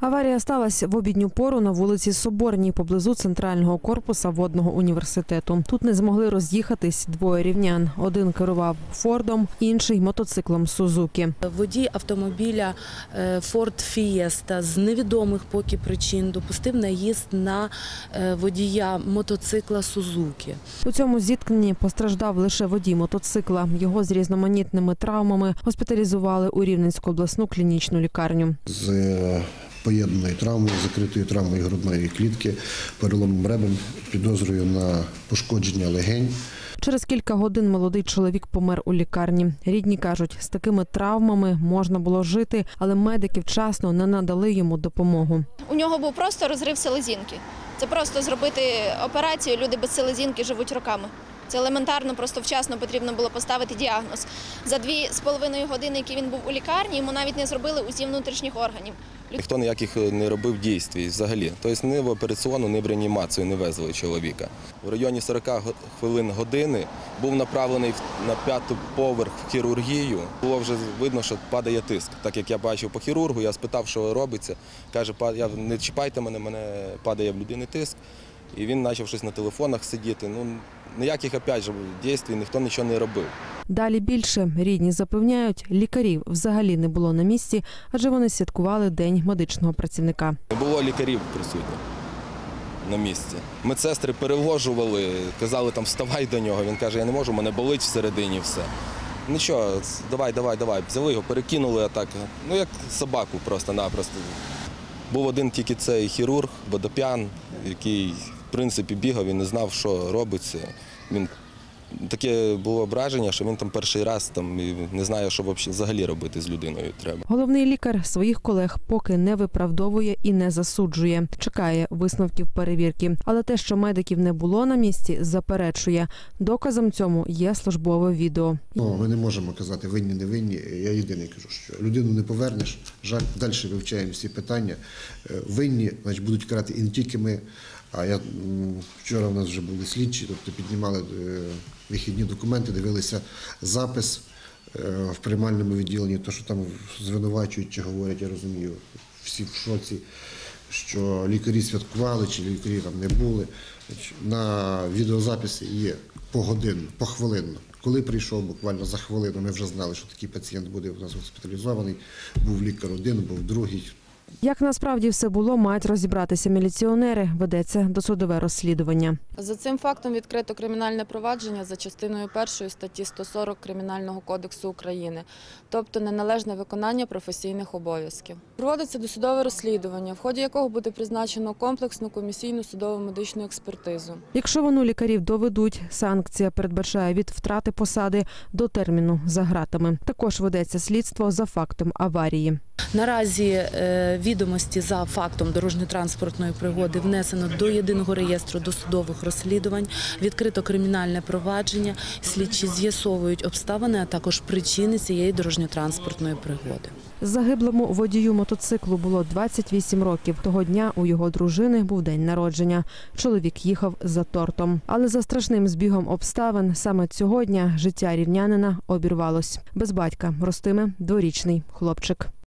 Аварія сталася в обідню пору на вулиці Соборній поблизу центрального корпуса водного університету. Тут не змогли роз'їхатись двоє рівнян. Один керував Фордом, інший мотоциклом Сузуки. Водій автомобіля е, Ford Fiesta з невідомих поки причин допустив наїзд на е, водія мотоцикла Сузуки. У цьому зіткненні постраждав лише водій мотоцикла. Його з різноманітними травмами госпіталізували у Рівненську обласну клінічну лікарню. з е, поєднаної травмою, закритою травмою грудної клітки, переломом ребен, підозрою на пошкодження легень. Через кілька годин молодий чоловік помер у лікарні. Рідні кажуть, з такими травмами можна було жити, але медики вчасно не надали йому допомогу. У нього був просто розрив селезінки. Це просто зробити операцію. Люди без селезінки живуть роками. Це елементарно, просто вчасно потрібно було поставити діагноз. За дві з половиною години, які він був у лікарні, йому навіть не зробили УЗІ внутрішніх органів. Ніхто ніяких не робив дійствій взагалі. Тобто ні в операційну, ні в реанімацію не везли чоловіка. В районі 40 хвилин години був направлений на п'ятий поверх в хірургію. Було вже видно, що падає тиск. Так як я бачив по хірургу, я спитав, що робиться. Каже, «Па- не чіпайте мене, мене падає в людини тиск. І він почав щось на телефонах сидіти. Ну, ніяких опять же, дій ніхто нічого не робив. Далі більше рідні запевняють, лікарів взагалі не було на місці, адже вони святкували день медичного працівника. Не було лікарів присутніх на місці. Медсестри переложували, казали там вставай до нього. Він каже, я не можу, мене болить всередині все. Нічого, ц- давай, давай, давай. Взяли його, перекинули а так. Ну як собаку просто-напросто. Був один тільки цей хірург, водоп'ян, який в принципі бігав і не знав, що робиться. Він таке було враження, що він там перший раз там і не знає, що вообще взагалі робити з людиною треба. Головний лікар своїх колег поки не виправдовує і не засуджує. Чекає висновків перевірки. Але те, що медиків не було на місці, заперечує. Доказом цьому є службове відео. Ну, ми не можемо казати винні, не винні. Я єдине кажу, що людину не повернеш. Жаль, далі вивчаємо всі питання. Е, Винні, значить, будуть карати і не тільки ми. А я вчора в нас вже були слідчі, тобто піднімали е, вихідні документи, дивилися запис е, в приймальному відділенні, то, що там звинувачують чи говорять, я розумію, всі в шоці, що лікарі святкували, чи лікарі там не були. На відеозаписі є погодинно, похвилинно. Коли прийшов буквально за хвилину, ми вже знали, що такий пацієнт буде у нас госпіталізований. Був лікар один, був другий. Як насправді все було, мають розібратися міліціонери. Ведеться досудове розслідування. За цим фактом відкрито кримінальне провадження за частиною першої статті 140 Кримінального кодексу України, тобто неналежне виконання професійних обов'язків. Проводиться досудове розслідування, в ході якого буде призначено комплексну комісійну судово медичну експертизу. Якщо вину лікарів доведуть, санкція передбачає від втрати посади до терміну за гратами. Також ведеться слідство за фактом аварії. Наразі е, відомості за фактом дорожньо-транспортної пригоди внесено до єдиного реєстру досудових розслідувань, відкрито кримінальне провадження. Слідчі з'ясовують обставини, а також причини цієї дорожньо-транспортної пригоди. Загиблому водію мотоциклу було 28 років. Того дня у його дружини був день народження. Чоловік їхав за тортом. Але за страшним збігом обставин саме цього дня життя рівнянина обірвалось. Без батька ростиме дворічний хлопчик.